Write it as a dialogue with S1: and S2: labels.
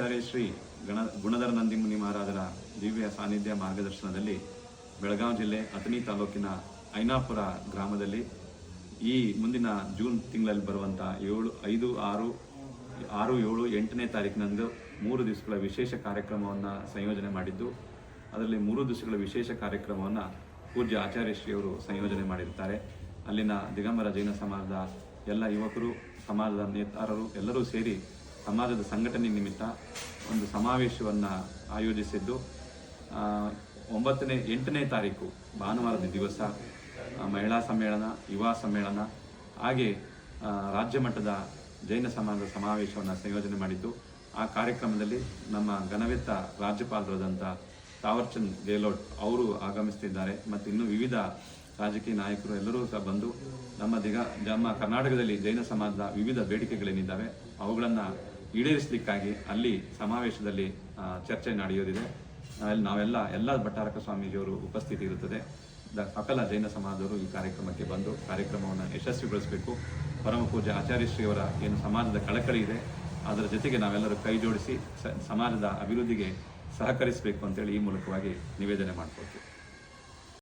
S1: ಆಚಾರ್ಯ ಶ್ರೀ ಗಣ ಗುಣಧರ ನಂದಿಮುನಿ ಮಹಾರಾಜರ ದಿವ್ಯ ಸಾನ್ನಿಧ್ಯ ಮಾರ್ಗದರ್ಶನದಲ್ಲಿ ಬೆಳಗಾವಿ ಜಿಲ್ಲೆ ಅಥಣಿ ತಾಲೂಕಿನ ಐನಾಪುರ ಗ್ರಾಮದಲ್ಲಿ ಈ ಮುಂದಿನ ಜೂನ್ ತಿಂಗಳಲ್ಲಿ ಬರುವಂಥ ಏಳು, ಐದು, ಆರು ಆರು, ಏಳು, ಎಂಟನೇ ತಾರೀಕಿನಂದು ಮೂರು ದಿವಸಗಳ ವಿಶೇಷ ಕಾರ್ಯಕ್ರಮವನ್ನು ಸಂಯೋಜನೆ ಮಾಡಿದ್ದು, ಅದರಲ್ಲಿ ಮೂರು ದಿವಸಗಳ ವಿಶೇಷ ಕಾರ್ಯಕ್ರಮವನ್ನು ಪೂಜ್ಯ ಆಚಾರ್ಯ ಶ್ರೀಯವರು ಸಂಯೋಜನೆ ಮಾಡಿರ್ತಾರೆ. ಅಲ್ಲಿನ ದಿಗಂಬರ ಜೈನ ಸಮಾಜದ ಎಲ್ಲ ಯುವಕರು, ಸಮಾಜದ ನೇತಾರರು ಎಲ್ಲರೂ ಸೇರಿ ಸಮಾಜದ ಸಂಘಟನೆ ನಿಮಿತ್ತ ಒಂದು ಸಮಾವೇಶವನ್ನು ಆಯೋಜಿಸಿದ್ದು ಒಂಬತ್ತನೇ, ಎಂಟನೇ ತಾರೀಕು ಭಾನುವಾರದ ದಿವಸ ಮಹಿಳಾ ಸಮ್ಮೇಳನ, ಯುವ ಸಮ್ಮೇಳನ, ಹಾಗೆ ರಾಜ್ಯ ಮಟ್ಟದ ಜೈನ ಸಮಾಜದ ಸಮಾವೇಶವನ್ನು ಸಂಯೋಜನೆ ಮಾಡಿದ್ದು, ಆ ಕಾರ್ಯಕ್ರಮದಲ್ಲಿ ನಮ್ಮ ಘನವೆತ್ತ ರಾಜ್ಯಪಾಲರಾದಂಥ ತಾವರ್ಚಂದ್ ಗೆಹ್ಲೋಟ್ ಅವರು ಆಗಮಿಸ್ತಿದ್ದಾರೆ. ಮತ್ತು ಇನ್ನೂ ವಿವಿಧ ರಾಜಕೀಯ ನಾಯಕರು ಎಲ್ಲರೂ ಸಹ ಬಂದು ನಮ್ಮ ದಿಗ, ನಮ್ಮ ಕರ್ನಾಟಕದಲ್ಲಿ ಜೈನ ಸಮಾಜದ ವಿವಿಧ ಬೇಡಿಕೆಗಳೇನಿದ್ದಾವೆ, ಅವುಗಳನ್ನು ಈಡೇರಿಸಲಿಕ್ಕಾಗಿ ಅಲ್ಲಿ ಸಮಾವೇಶದಲ್ಲಿ ಚರ್ಚೆ ನಡೆಯೋದಿದೆ. ಅಲ್ಲಿ ನಾವೆಲ್ಲ, ಎಲ್ಲ ಭಟ್ಟಾರಕ ಸ್ವಾಮೀಜಿಯವರು ಉಪಸ್ಥಿತಿ ಇರುತ್ತದೆ ಸಕಲ ಜೈನ ಸಮಾಜದವರು ಈ ಕಾರ್ಯಕ್ರಮಕ್ಕೆ ಬಂದು ಕಾರ್ಯಕ್ರಮವನ್ನು ಯಶಸ್ವಿಗೊಳಿಸಬೇಕು. ಪರಮ ಪೂಜ್ಯ ಆಚಾರ್ಯ ಶ್ರೀಯವರ ಏನು ಸಮಾಜದ ಕಳಕಳಿ ಇದೆ, ಅದರ ಜೊತೆಗೆ ನಾವೆಲ್ಲರೂ ಕೈ ಜೋಡಿಸಿ ಸಮಾಜದ ಅಭಿವೃದ್ಧಿಗೆ ಸಹಕರಿಸಬೇಕು ಅಂತೇಳಿ ಈ ಮೂಲಕವಾಗಿ ನಿವೇದನೆ ಮಾಡ್ಕೊಳ್ತೀವಿ.